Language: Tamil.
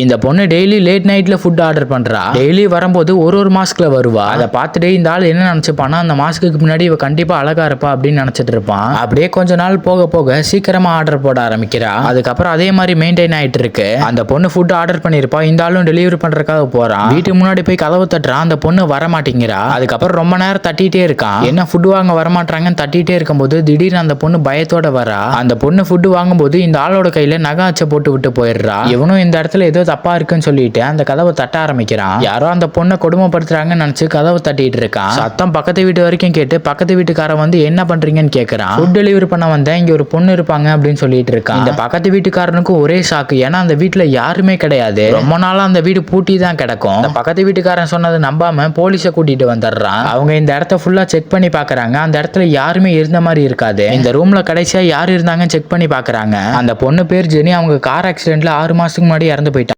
இந்த பொண்ணு டெய்லி லேட் நைட்ல ஃபுட் ஆர்டர் பண்றா. டெய்லி வரும்போது ஒரு ஒரு மாஸ்க்ல வருவா. அதை பார்த்துட்டு இந்த ஆள் என்ன நினைச்சுப்பானா அந்த மாஸ்க்கு முன்னாடி இவ கண்டிப்பா அழகா இருப்பா அப்படின்னு நினைச்சிட்டு இருப்பான். அப்படியே கொஞ்ச நாள் போக போக சீக்கிரமா ஆர்டர் போட ஆரம்பிக்கிறா. அதுக்கப்புறம் அதே மாதிரி மெயின்டைன் ஆயிட்டு இருக்கு. அந்த பொண்ணு ஃபுட் ஆர்டர் பண்ணிருப்பா. இந்த ஆளும் டெலிவரி பண்றதுக்காக போறான். வீட்டுக்கு முன்னாடி போய் கதவு தட்டுறான் அந்த பொண்ணு வர மாட்டேங்கிறா அதுக்கப்புறம் ரொம்ப நேரம் தட்டிட்டே இருக்கான் என்ன ஃபுட் வாங்க வரமாட்டாங்கன்னு தட்டிட்டே இருக்கும்போது திடீர்னு அந்த பொண்ணு பயத்தோட வரா. அந்த பொண்ணு ஃபுட் வாங்கும்போது இந்த ஆளோட கையில நகை அச்சை போட்டு விட்டு போயிடுறா. இவனும் இந்த இடத்துல ஏதோ தப்பா இருக்குன்னு சொல்லிட்டு அந்த கதவை தட்ட ஆரம்பிக்கிறான். யாரோ அந்த பொண்ணை கொடுமைப்படுத்துறாங்கன்னு நினைச்சு கதவை தட்டிட்டு இருக்கான். சத்தம் பக்கத்து வீட்டு வரைக்கும் கேட்டு பக்கத்து வீட்டுக்காரன் வந்து என்ன பண்றீங்கன்னு கேக்குறான். ஃபுட் டெலிவரி பண்ண வந்தேன் இங்க ஒரு பொண்ணு இருப்பாங்க அப்படின்னு சொல்லிட்டு இருக்கான். இந்த பக்கத்து வீட்டுக்காரனுக்கும் ஒரே ஷாக்கு ஏன்னா அந்த வீட்டுல யாருமே கிடையாது. ரொம்ப நாளா அந்த வீடு பூட்டி தான் கிடக்கும். அந்த பக்கத்து வீட்டுக்காரன் சொன்னது நம்பாம போலீஸை கூட்டிட்டு வந்துடுறான். அவங்க இந்த இடத்த ஃபுல்லா செக் பண்ணி பாக்குறாங்க. அந்த இடத்துல யாருமே இருந்த மாதிரி இருக்காது. இந்த ரூம்ல கடைசியா யார் இருந்தாங்கன்னு செக் பண்ணி பாக்குறாங்க. அந்த பொண்ணு பேர் ஜெனி. அவங்க கார் ஆக்சிடென்ட்ல ஆறு மாசத்துக்கு முன்னாடி இறந்து போயிட்டாங்க.